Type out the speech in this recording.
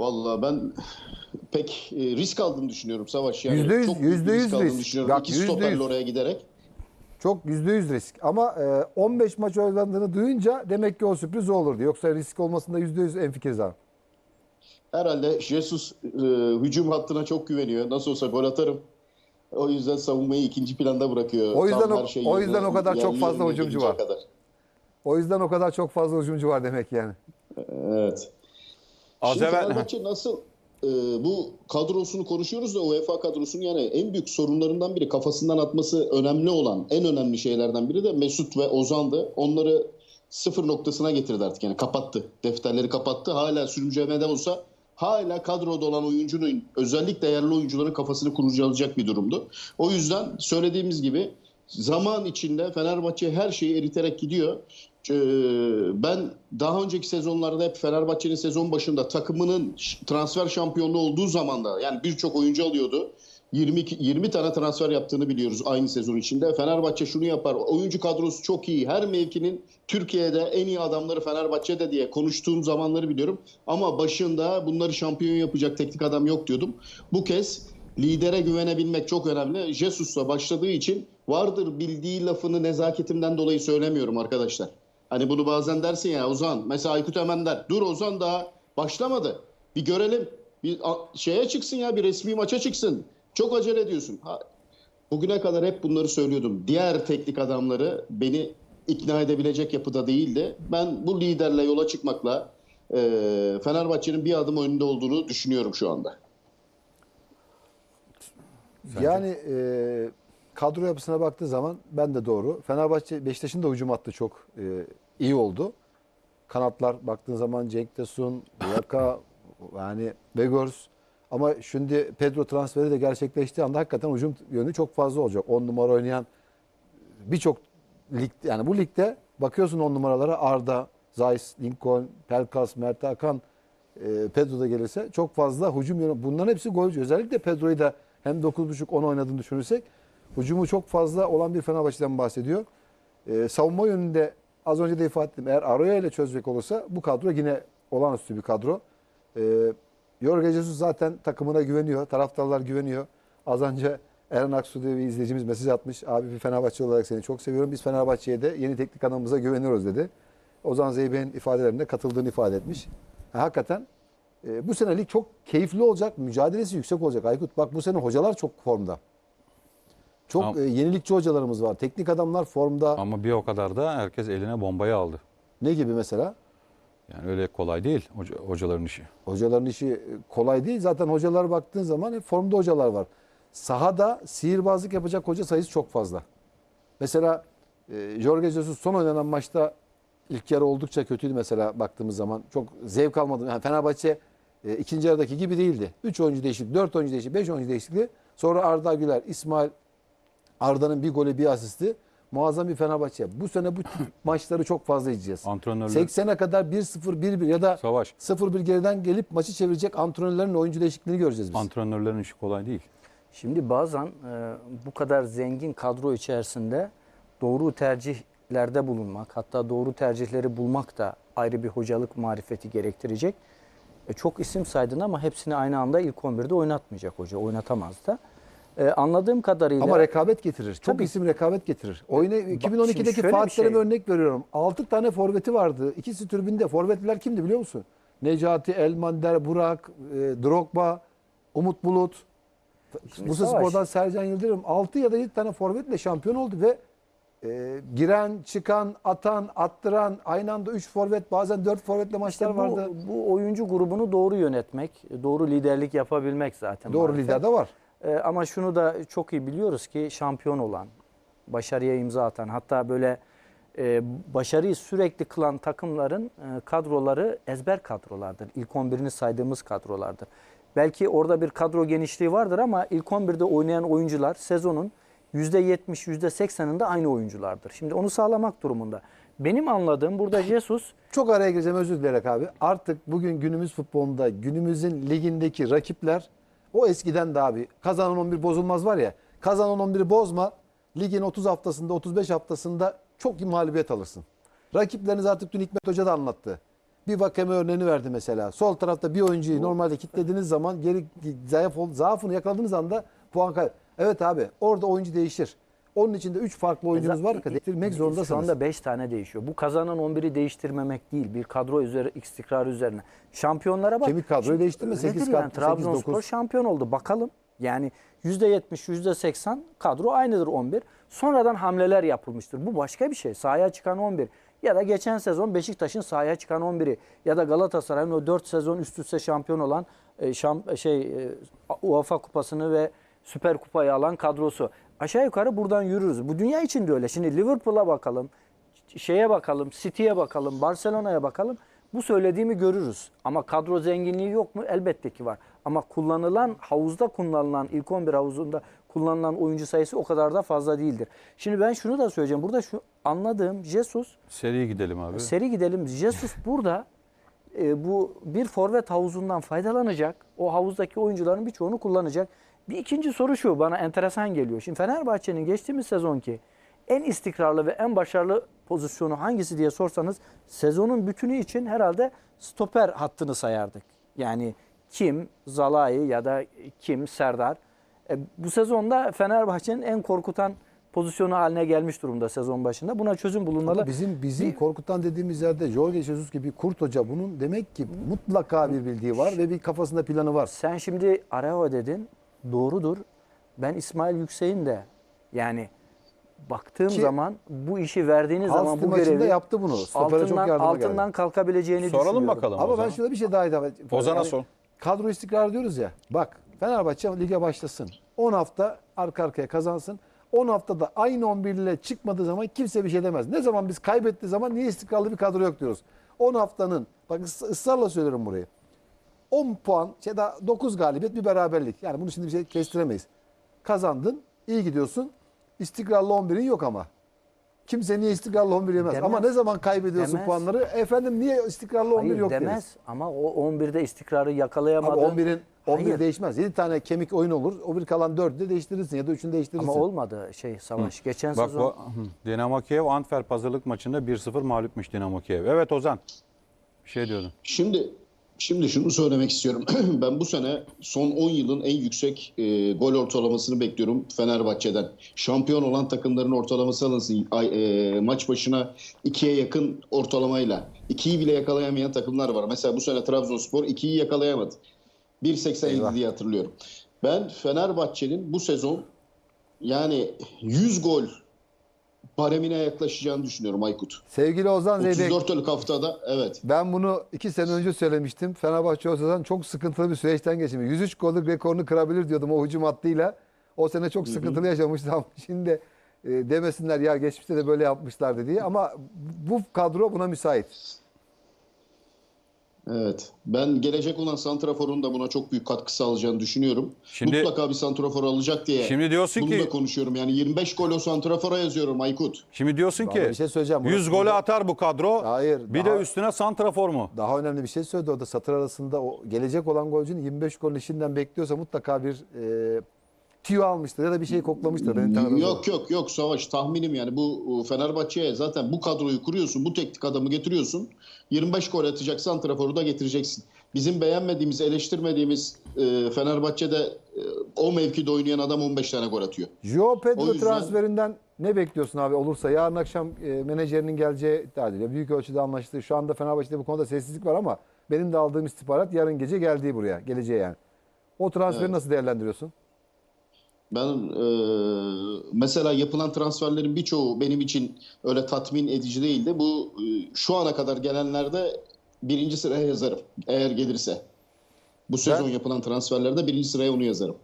Vallahi ben pek e, risk aldığını düşünüyorum Savaş. Yani Yüzde yüz- çok yüzde bir yüz risk risk. düşünüyorum. Bak, İki yüzde stoperle yüz. oraya giderek. Çok %100 risk. Ama e, 15 maç oynandığını duyunca demek ki o sürpriz olurdu. Yoksa risk olmasında %100 en fikiriz abi. Herhalde Jesus e, hücum hattına çok güveniyor. Nasıl olsa gol atarım. O yüzden savunmayı ikinci planda bırakıyor. O yüzden o- şey o yüzden yerine- o kadar çok fazla hücumcu var. Kadar. O yüzden o kadar çok fazla hücumcu var demek yani. Evet. Az Şimdi evvel Fenerbahçe nasıl e, bu kadrosunu konuşuyoruz da UEFA kadrosunun yani en büyük sorunlarından biri kafasından atması önemli olan en önemli şeylerden biri de Mesut ve Ozan'dı. Onları sıfır noktasına getirdi artık yani kapattı. Defterleri kapattı. Hala sürümcemede olsa hala kadroda olan oyuncunun özellikle değerli oyuncuların kafasını kurcalayacak bir durumdu. O yüzden söylediğimiz gibi zaman içinde Fenerbahçe her şeyi eriterek gidiyor. Ee, Ben daha önceki sezonlarda hep Fenerbahçe'nin sezon başında takımının transfer şampiyonluğu olduğu zaman yani birçok oyuncu alıyordu. 22 20 tane transfer yaptığını biliyoruz aynı sezon içinde. Fenerbahçe şunu yapar. Oyuncu kadrosu çok iyi. Her mevkinin Türkiye'de en iyi adamları Fenerbahçe'de diye konuştuğum zamanları biliyorum. Ama başında bunları şampiyon yapacak teknik adam yok diyordum. Bu kez lidere güvenebilmek çok önemli. Jesus'la başladığı için vardır bildiği lafını nezaketimden dolayı söylemiyorum arkadaşlar. Hani bunu bazen dersin ya Ozan. Mesela Aykut Ömen der. Dur Ozan daha başlamadı. Bir görelim. Bir şeye çıksın ya bir resmi maça çıksın. Çok acele ediyorsun. Ha, bugüne kadar hep bunları söylüyordum. Diğer teknik adamları beni ikna edebilecek yapıda değildi. Ben bu liderle yola çıkmakla e, Fenerbahçe'nin bir adım önünde olduğunu düşünüyorum şu anda. Yani e, kadro yapısına baktığı zaman ben de doğru. Fenerbahçe Beşiktaş'ın da hücum hattı çok e, iyi oldu. Kanatlar baktığın zaman Cenk Tosun, Yaka, yani Begors ama şimdi Pedro transferi de gerçekleştiği anda hakikaten hücum yönü çok fazla olacak. 10 numara oynayan birçok lig yani bu ligde bakıyorsun 10 numaralara Arda, Zeiss, Lincoln, Pelkas, Mert Hakan, e, Pedro da gelirse çok fazla hücum yönü. Bunların hepsi golcü. Özellikle Pedro'yu da hem 9.5-10 oynadığını düşünürsek hücumu çok fazla olan bir Fenerbahçe'den bahsediyor. E, savunma yönünde az önce de ifade ettim. Eğer Arroyo ile çözecek olursa bu kadro yine olağanüstü bir kadro. E, Jorge Jesus zaten takımına güveniyor. Taraftarlar güveniyor. Az önce Eren Aksu diye bir izleyicimiz mesaj atmış. Abi bir Fenerbahçe olarak seni çok seviyorum. Biz Fenerbahçe'ye de yeni teknik adamımıza güveniyoruz dedi. Ozan Zeybek'in ifadelerinde katıldığını ifade etmiş. Ha, hakikaten e, bu sene lig çok keyifli olacak. Mücadelesi yüksek olacak Aykut. Bak bu sene hocalar çok formda. Çok Ama- e, yenilikçi hocalarımız var. Teknik adamlar formda. ama bir o kadar da herkes eline bombayı aldı. Ne gibi mesela? Yani öyle kolay değil hoca- hocaların işi. Hocaların işi e, kolay değil. Zaten hocalar baktığın zaman hep formda hocalar var. Sahada sihirbazlık yapacak hoca sayısı çok fazla. Mesela e, Jorge Jesus son oynanan maçta ilk yarı oldukça kötüydü mesela baktığımız zaman. Çok zevk almadım. Yani Fenerbahçe e, ikinci yarıdaki gibi değildi. 3 oyuncu değişiklik, 4 oyuncu değişiklik, 5 oyuncu değişikliği. Sonra Arda Güler, İsmail Arda'nın bir golü bir asisti. Muazzam bir Fenerbahçe. Bu sene bu maçları çok fazla izleyeceğiz. Antrenörler 80'e kadar 1-0, 1-1 ya da savaş. 0-1 geriden gelip maçı çevirecek antrenörlerin oyuncu değişikliğini göreceğiz biz. Antrenörlerin işi kolay değil. Şimdi bazen e, bu kadar zengin kadro içerisinde doğru tercihlerde bulunmak, hatta doğru tercihleri bulmak da ayrı bir hocalık marifeti gerektirecek. E, çok isim saydın ama hepsini aynı anda ilk 11'de oynatmayacak hoca, oynatamaz da. E, anladığım kadarıyla Ama rekabet getirir. Çok Tabii. isim rekabet getirir. Oyuna şimdi 2012'deki şöyle bir Fatih şey- örnek veriyorum. 6 tane forveti vardı. İkisi tribünde. Forvetliler kimdi biliyor musun? Necati, Elmander, Burak, e, Drogba, Umut Bulut. Savaş- Spor'dan Sercan Yıldırım 6 ya da 7 tane forvetle şampiyon oldu ve e, giren, çıkan, atan, attıran aynı anda 3 forvet bazen 4 forvetle maçlar İşte bu, vardı. bu oyuncu grubunu doğru yönetmek, doğru liderlik yapabilmek zaten. Doğru marifet. lider de var. Ee, ama şunu da çok iyi biliyoruz ki şampiyon olan, başarıya imza atan, hatta böyle e, başarıyı sürekli kılan takımların e, kadroları ezber kadrolardır. İlk 11'ini saydığımız kadrolardır. Belki orada bir kadro genişliği vardır ama ilk 11'de oynayan oyuncular sezonun %70, %80'inde aynı oyunculardır. Şimdi onu sağlamak durumunda. Benim anladığım burada Jesus Çok araya gireceğim özür dileyerek abi. Artık bugün günümüz futbolunda günümüzün ligindeki rakipler o eskiden de abi kazanan 11 bozulmaz var ya. Kazanan 11'i bozma. Ligin 30 haftasında 35 haftasında çok iyi mağlubiyet alırsın. Rakipleriniz artık dün Hikmet Hoca da anlattı. Bir Vakeme örneğini verdi mesela. Sol tarafta bir oyuncuyu normalde kilitlediğiniz zaman geri zayıf zaafını yakaladığınız anda puan kay. Evet abi orada oyuncu değişir. Onun içinde 3 farklı oyuncunuz var ki değiştirmek Şu zorundasınız. anda 5 tane değişiyor. Bu kazanan 11'i değiştirmemek değil. Bir kadro üzeri istikrarı üzerine. Şampiyonlara bak. Kemik kadroyu değiştirme, öyledir sekiz yani. Trabzonspor şampiyon oldu. Bakalım. Yani %70, %80 kadro aynıdır 11. Sonradan hamleler yapılmıştır. Bu başka bir şey. Sahaya çıkan 11 ya da geçen sezon Beşiktaş'ın sahaya çıkan 11'i ya da Galatasaray'ın o 4 sezon üst üste şampiyon olan e, şam, şey e, UEFA kupasını ve Süper Kupayı alan kadrosu. Aşağı yukarı buradan yürürüz. Bu dünya için de öyle. Şimdi Liverpool'a bakalım, şeye bakalım, City'ye bakalım, Barcelona'ya bakalım. Bu söylediğimi görürüz. Ama kadro zenginliği yok mu? Elbette ki var. Ama kullanılan, havuzda kullanılan, ilk 11 havuzunda kullanılan oyuncu sayısı o kadar da fazla değildir. Şimdi ben şunu da söyleyeceğim. Burada şu anladığım Jesus Seriye gidelim abi. Seri gidelim. Jesus burada e, bu bir forvet havuzundan faydalanacak. O havuzdaki oyuncuların birçoğunu kullanacak. Bir ikinci soru şu bana enteresan geliyor. Şimdi Fenerbahçe'nin geçtiğimiz sezonki en istikrarlı ve en başarılı pozisyonu hangisi diye sorsanız sezonun bütünü için herhalde stoper hattını sayardık. Yani kim Zalai ya da kim Serdar. E, bu sezonda Fenerbahçe'nin en korkutan pozisyonu haline gelmiş durumda sezon başında. Buna çözüm bulunmalı. Ama bizim bizim korkutan dediğimiz yerde Jorge Jesus gibi kurt hoca bunun demek ki mutlaka bir bildiği var ve bir kafasında planı var. Sen şimdi Arao dedin. Doğrudur. Ben İsmail Yüksek'in de yani baktığım Ki- zaman bu işi verdiğiniz zaman bu görevi yaptı bunu. Stopere çok altından, yardıma altından geldi. kalkabileceğini Soralım düşünüyorum. bakalım. Ama ben şurada bir şey daha ilave Ozan'a Yani sor. Kadro istikrarı diyoruz ya. Bak Fenerbahçe lige başlasın. 10 hafta arka arkaya kazansın. 10 haftada aynı 11 ile çıkmadığı zaman kimse bir şey demez. Ne zaman biz kaybettiği zaman niye istikrarlı bir kadro yok diyoruz. 10 haftanın bak ıs- ısrarla söylerim burayı. 10 puan, şey daha 9 galibiyet bir beraberlik. Yani bunu şimdi bir şey kestiremeyiz. Kazandın, iyi gidiyorsun. İstikrarlı 11'in yok ama. Kimse niye istikrarlı 11 yemez. Demez. Ama ne zaman kaybediyorsun Demez. puanları? Efendim niye istikrarlı 11 Hayır yok demez deriz. ama o 11'de istikrarı yakalayamadı. Abi 11'in 11 Hayır. değişmez. 7 tane kemik oyun olur. O bir kalan 4'ü de değiştirirsin ya da 3'ünü değiştirirsin. Ama olmadı şey Savaş. Geçen Bak sezon hı, Dinamo Kiev Antwerp hazırlık maçında 1-0 mağlupmuş Dinamo Kiev. Evet Ozan. Bir şey diyordun. Şimdi şimdi şunu söylemek istiyorum. ben bu sene son 10 yılın en yüksek e, gol ortalamasını bekliyorum Fenerbahçe'den. Şampiyon olan takımların ortalaması alınsın. Ay, e, maç başına 2'ye yakın ortalamayla. 2'yi bile yakalayamayan takımlar var. Mesela bu sene Trabzonspor 2'yi yakalayamadı. 1.87 Eyvah. diye hatırlıyorum. Ben Fenerbahçe'nin bu sezon yani 100 gol baremine yaklaşacağını düşünüyorum Aykut. Sevgili Ozan Zeybek 34'lük haftada evet. ben bunu 2 sene önce söylemiştim. Fenerbahçe o sezon çok sıkıntılı bir süreçten geçti. 103 gollük rekorunu kırabilir diyordum o hücum hattıyla. O sene çok sıkıntılı yaşamıştı ama şimdi e, demesinler ya geçmişte de böyle yapmışlardı diye. Ama bu kadro buna müsait. Evet. Ben gelecek olan santraforun da buna çok büyük katkı sağlayacağını düşünüyorum. Şimdi- Mutlaka bir santrafor alacak diye. Şimdi diyorsun bunu ki- da konuşuyorum. Yani 25 gol o santrafora yazıyorum Aykut. Şimdi diyorsun ki bir şey söyleyeceğim. 100 Burası- golü atar bu kadro. Hayır, Bir daha- de üstüne santrafor mu? Daha önemli bir şey söyledi orada satır arasında o gelecek olan golcünün 25 golünü şimdiden bekliyorsa mutlaka bir e, tüyo almıştır ya da bir şey koklamıştır. Tanıdığım Yok yok yok Savaş tahminim yani bu e, Fenerbahçe'ye zaten bu kadroyu kuruyorsun. Bu teknik adamı getiriyorsun. 25 gol atacak santraforu da getireceksin. Bizim beğenmediğimiz, eleştirmediğimiz e, Fenerbahçe'de e, o mevkide oynayan adam 15 tane gol atıyor. Joao Pedro yüzden- transferinden ne bekliyorsun abi olursa? Yarın akşam e, menajerinin geleceği iddia ediliyor. Büyük ölçüde anlaştı. Şu anda Fenerbahçe'de bu konuda sessizlik var ama benim de aldığım istihbarat yarın gece geldiği buraya. Geleceği yani. O transferi Evet. nasıl değerlendiriyorsun? Ben e, mesela yapılan transferlerin birçoğu benim için öyle tatmin edici değildi. Bu e, şu ana kadar gelenlerde birinci sıraya yazarım eğer gelirse. Bu sezon yapılan transferlerde birinci sıraya onu yazarım.